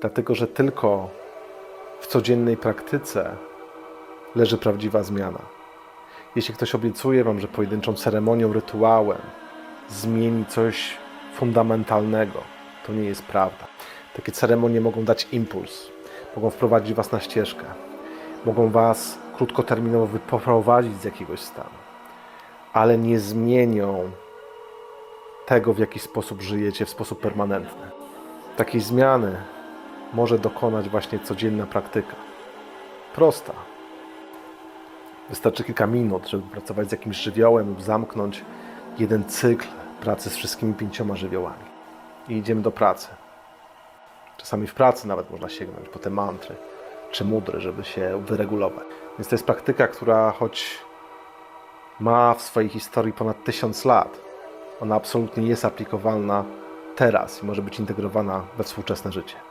dlatego że tylko w codziennej praktyce leży prawdziwa zmiana. Jeśli ktoś obiecuje Wam, że pojedynczą ceremonią, rytuałem zmieni coś fundamentalnego, to nie jest prawda. Takie ceremonie mogą dać impuls, mogą wprowadzić Was na ścieżkę, mogą Was krótkoterminowo wyprowadzić z jakiegoś stanu, ale nie zmienią tego, w jaki sposób żyjecie w sposób permanentny. Takiej zmiany może dokonać właśnie codzienna praktyka. Prosta. Wystarczy kilka minut, żeby pracować z jakimś żywiołem lub zamknąć jeden cykl pracy z wszystkimi pięcioma żywiołami. I idziemy do pracy. Czasami w pracy nawet można sięgnąć po te mantry czy mudry, żeby się wyregulować. Więc to jest praktyka, która choć ma w swojej historii ponad tysiąc lat, ona absolutnie jest aplikowalna teraz i może być integrowana we współczesne życie.